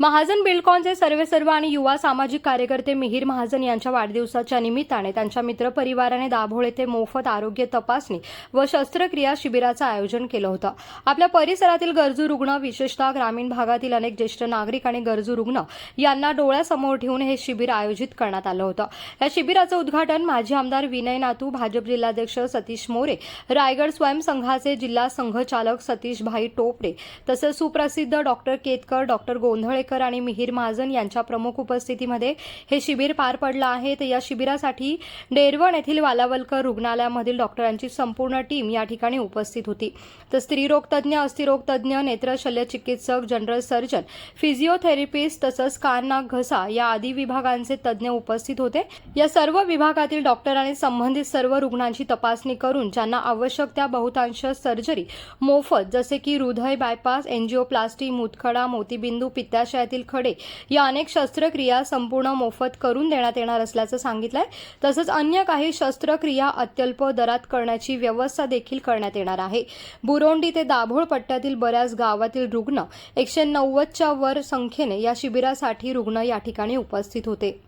महाजन बिल्डकॉनचे सर्वेसर्व आणि युवा सामाजिक कार्यकर्ते मिहीर महाजन यांच्या वाढदिवसाच्या निमित्ताने त्यांच्या मित्रपरिवाराने दाभोळ येथे मोफत आरोग्य तपासणी व शस्त्रक्रिया शिबिराचं आयोजन केलं होतं. आपल्या परिसरातील गरजू रुग्ण विशेषतः ग्रामीण भागातील अनेक ज्येष्ठ नागरिक आणि गरजू रुग्ण यांना डोळ्यासमोर ठेवून हे शिबिर आयोजित करण्यात आलं होतं. या शिबिराचं उद्घाटन माजी आमदार विनय नातू भाजप जिल्हाध्यक्ष सतीश मोरे रायगड स्वयंसंघाचे जिल्हा संघचालक सतीश भाई टोपडे तसंच सुप्रसिद्ध डॉक्टर केतकर डॉक्टर गोंधळे गोंधळेकर आणि मिहीर महाजन यांच्या प्रमुख उपस्थितीमध्ये हे शिबिर पार पडलं आहे. तर या शिबिरासाठी डेरवण येथील वालावलकर रुग्णालयामधील डॉक्टरांची संपूर्ण टीम या ठिकाणी उपस्थित होती. तर स्त्रीरोगतज्ञ अस्थिरोगतज्ञ नेत्र शल्यचिकित्सक जनरल सर्जन फिजिओथेरपिस्ट तसंच कान नाक घसा या आदी विभागांचे तज्ज्ञ उपस्थित होते. या सर्व विभागातील डॉक्टरांनी संबंधित सर्व रुग्णांची तपासणी करून ज्यांना आवश्यक त्या बहुतांश सर्जरी मोफत जसे की हृदय बायपास एन्जिओप्लास्टी मुतखडा मोतीबिंदू पित्ताशय पित्ताशयातील खडे या अनेक शस्त्रक्रिया संपूर्ण मोफत करून देण्यात येणार असल्याचं सांगितलंय. तसंच अन्य काही शस्त्रक्रिया अत्यल्प दरात करण्याची व्यवस्था देखील करण्यात येणार आहे. बुरोंडी ते दाभोळ पट्ट्यातील बऱ्याच गावातील रुग्ण एकशे नव्वदच्या वर संख्येने या शिबिरासाठी रुग्ण या ठिकाणी उपस्थित होते.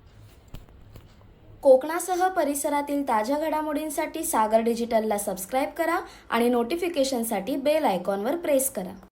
कोकणासह परिसरातील ताज्या घडामोडींसाठी सागर डिजिटलला सबस्क्राईब करा आणि नोटिफिकेशनसाठी बेल आयकॉनवर प्रेस करा.